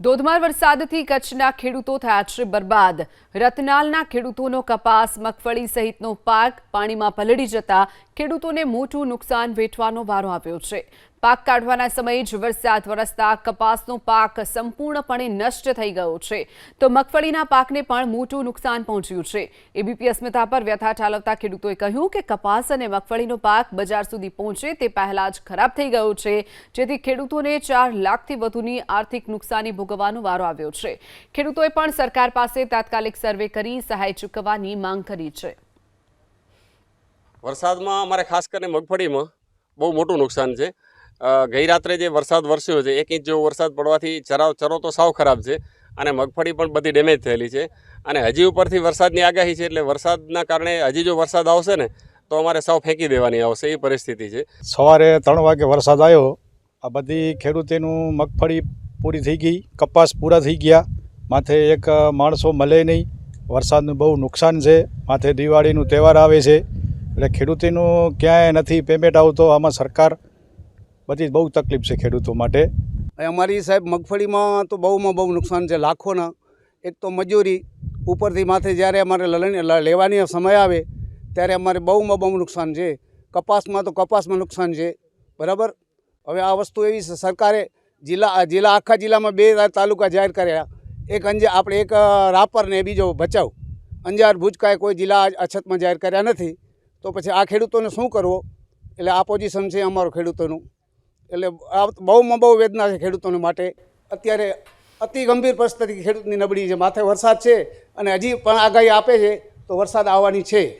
ધોધમાર વરસાદથી કચ્છના ખેડૂતો થયા છે બરબાદ. રતનાલના ખેડૂતોનો કપાસ, મગફળી સહિતનો પાક પાણીમાં પલળી જતા ખેડૂતોને મોટું નુકસાન વેઠવાનો વારો આવ્યો છે. પાક કાઢવાના સમયે જ વરસાદ વરસતા કપાસનો પાક સંપૂર્ણપણે નષ્ટ થઈ ગયો છે. તો મગફળીના પાકને પણ મોટું નુકસાન પહોંચ્યું છે. એબીપી અસ્મિતા પર વ્યથા ઠાલવતા ખેડૂતોએ કહ્યું કે કપાસ અને મગફળીનો પાક બજાર સુધી પહોંચે તે પહેલા જ ખરાબ થઈ ગયો છે. જેથી ખેડૂતોને ચાર લાખથી વધુની આર્થિક નુકસાની ભોગવવાનો વારો આવ્યો છે. ખેડૂતોએ પણ સરકાર પાસે તાત્કાલિક સર્વે કરી સહાય ચૂકવવાની માંગ કરી છે. વરસાદમાં અમારે ખાસ કરીને મગફળીમાં બહુ મોટું નુકસાન છે. ગઈ રાત્રે જે વરસાદ વરસ્યો છે, એક ઇંચ જેવો વરસાદ પડવાથી ચરાવ, ચરો તો સાવ ખરાબ છે અને મગફળી પણ બધી ડેમેજ થયેલી છે અને હજી ઉપરથી વરસાદની આગાહી છે એટલે વરસાદના કારણે હજી જો વરસાદ આવશે ને, તો અમારે સાવ ફેંકી દેવાની આવશે, એ પરિસ્થિતિ છે. સવારે ત્રણ વાગે વરસાદ આવ્યો, આ બધી ખેડૂતોનું મગફળી પૂરી થઈ ગઈ, કપાસ પૂરા થઈ ગયા, માથે એક માણસો મળે નહીં, વરસાદનું બહુ નુકસાન છે, માથે દિવાળીનું તહેવાર આવે છે, એટલે ખેડૂતોનું ક્યાંય નથી પેમેન્ટ આવતો, આમાં સરકાર બધી બહુ તકલીફ છે ખેડૂતો માટે. અમારી સાહેબ મગફળીમાં તો બહુમાં બહુ નુકસાન છે, લાખોના. એક તો મજૂરી, ઉપરથી માથે જ્યારે અમારે લેવાની સમય આવે, ત્યારે અમારે બહુમાં બહુ નુકસાન છે. કપાસમાં તો કપાસમાં નુકસાન છે, બરાબર? હવે આ વસ્તુ એવી છે, સરકારે જિલ્લા જિલ્લા, આખા જિલ્લામાં બે તાલુકા જાહેર કર્યા. એક અંજાર આપણે એક રાપર ને બીજો ભચાઉ. અંજાર ભૂચકાએ કોઈ જિલ્લા અછતમાં જાહેર કર્યા નથી. તો પછી આ ખેડૂતોને શું કરવો? એટલે આ પોઝિશન છે અમારો ખેડૂતોનું. એટલે આ બહુમાં બહુ વેદના છે ખેડૂતોને માટે. અત્યારે અતિ ગંભીર પરિસ્થિતિ ખેડૂતની નબળી છે. માથે વરસાદ છે અને હજી પણ આગાહી આપે છે, તો વરસાદ આવવાની છે.